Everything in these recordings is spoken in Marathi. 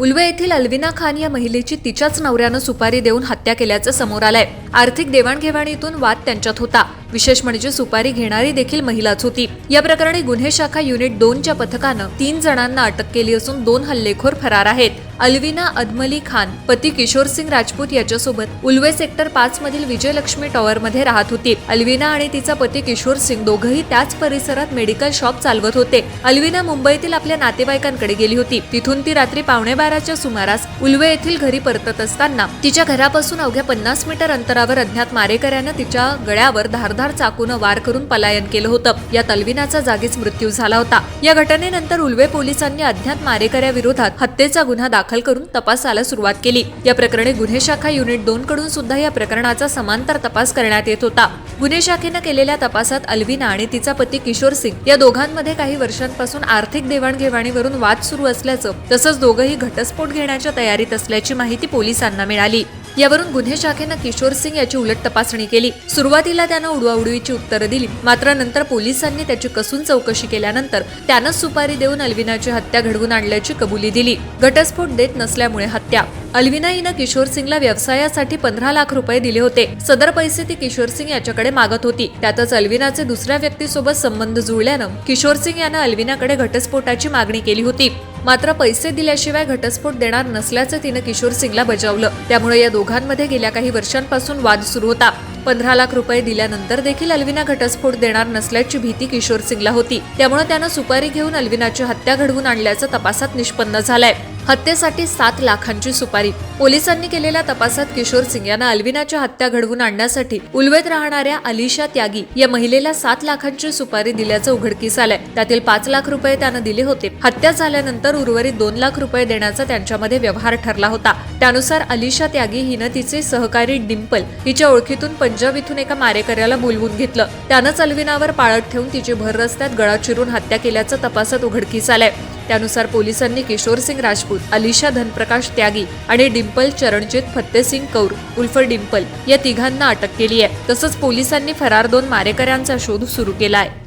उल्वे येथील अल्विना खान या महिलेची तिच्याच नवऱ्यानं सुपारी देऊन हत्या केल्याचं समोर आलंय. आर्थिक देवाणघेवाणीतून वाद त्यांच्यात होता. विशेष म्हणजे सुपारी घेणारी देखील महिलाच होती. या प्रकरणी गुन्हे शाखा युनिट दोनच्या पथकानं तीन जणांना अटक केली असून दोन हल्लेखोर फरार आहेत. अल्विना अदमली खान पती किशोर सिंग राजपूत याच्यासोबत उल्वे सेक्टर पाच मधील विजयलक्ष्मी टॉवर मध्ये राहत होती. अल्विना आणि तिचा पती किशोर सिंग दोघंही त्याच परिसरात मेडिकल शॉप चालवत होते. अल्विना मुंबईतील आपल्या नातेवाईकांकडे गेली होती. तिथून ती रात्री पावणे बाराच्या सुमारास उल्वे येथील घरी परतत असताना तिच्या घरापासून अवघ्या पन्नास मीटर अंतरावर अज्ञात मारेकऱ्यानं तिच्या गळ्यावर धारधार चाकूनं वार करून पलायन केलं होतं. यात अल्विनाचा जागीच मृत्यू झाला होता. या घटनेनंतर उल्वे पोलिसांनी अज्ञात मारेकऱ्याविरोधात हत्येचा गुन्हा दाखल दाखल करून तपासाला सुरुवात केली. या प्रकरणी गुन्हे शाखा युनिट दोन कडून सुद्धा या प्रकरणाचा समांतर तपास करण्यात येत होता. गुन्हे शाखेनं केलेल्या तपासात अल्विना आणि तिचा पती किशोर सिंग या दोघांमध्ये काही वर्षांपासून आर्थिक देवाणघेवाणीवरून वाद सुरू असल्याचं तसंच दोघंही घटस्फोट घेण्याच्या तयारीत असल्याची माहिती पोलिसांना मिळाली. यावरून गुन्हे शाखेनं किशोर सिंग याची उलट तपासणी केली. सुरुवातीला त्यानं उडवाउडवीची उत्तरं दिली मात्र नंतर पोलिसांनी त्याची कसून चौकशी केल्यानंतर त्यानंच सुपारी देऊन अल्विनाची हत्या घडवून आणल्याची कबुली दिली. घटस्फोट देत नसल्यामुळे हत्या. अल्विना हिनं किशोर सिंगला व्यवसायासाठी पंधरा लाख रुपये दिले होते. सदर पैसे ती किशोर सिंग याच्याकडे मागत होती. त्यातच अल्विनाचे दुसऱ्या व्यक्तीसोबत संबंध जुळल्यानं किशोर सिंग यानं अल्विनाकडे घटस्फोटाची मागणी केली होती. मात्र पैसे दिल्याशिवाय घटस्फोट देणार नसल्याचं तिनं किशोर सिंगला बजावलं. त्यामुळे या दोघांमध्ये गेल्या काही वर्षांपासून वाद सुरू होता. पंधरा लाख रुपये दिल्यानंतर देखील अल्विना घटस्फोट देणार नसल्याची भीती किशोर सिंगला होती. त्यामुळे त्यानं सुपारी घेऊन अल्विनाची हत्या घडवून आणल्याचं तपासात निष्पन्न झालंय. हत्येसाठी सात लाखांची सुपारी. पोलिसांनी केलेल्या तपासात किशोर सिंग यांना अल्विनाच्या हत्या घडवून आणण्यासाठी उल्वेत राहणाऱ्या अलिशा त्यागी या महिलेला सात लाखांची सुपारी दिल्याचं उघडकीस आलंय. त्यातील पाच लाख रुपये त्यानं दिले होते. हत्या झाल्यानंतर उर्वरित दोन लाख रुपये देण्याचा त्यांच्यामध्ये व्यवहार ठरला होता. त्यानुसार अलिशा त्यागी हिनं तिचे सहकारी डिम्पल हिच्या ओळखीतून पंजाब इथून एका मारेकऱ्याला बोलवून घेतलं. त्यानंच अल्विनावर पाळत ठेवून तिची भर रस्त्यात गळा चिरून हत्या केल्याचं तपासात उघडकीस आलंय. त्यानुसार पोलिसांनी किशोर सिंग राजपूत अलिशा धनप्रकाश त्यागी आणि डिम्पल चरणजित फत्तेसिंग कौर उल्फ डिम्पल या तिघांना अटक केली आहे. तसंच पोलिसांनी फरार दोन मारेकऱ्यांचा शोध सुरू केला आहे.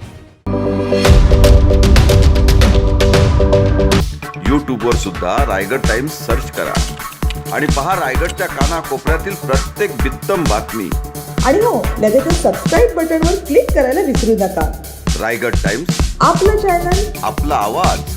यूट्यूबवर सुद्धा रायगड टाइम्स सर्च करा आणि पहा रायगडच्या कानाकोपऱ्यातील प्रत्येक बित्तम बातमी. आणि हो लगेचच सबस्क्राईब बटनवर क्लिक करायला विसरू नका. रायगड टाइम्स. आपलं चॅनल आपला आवाज.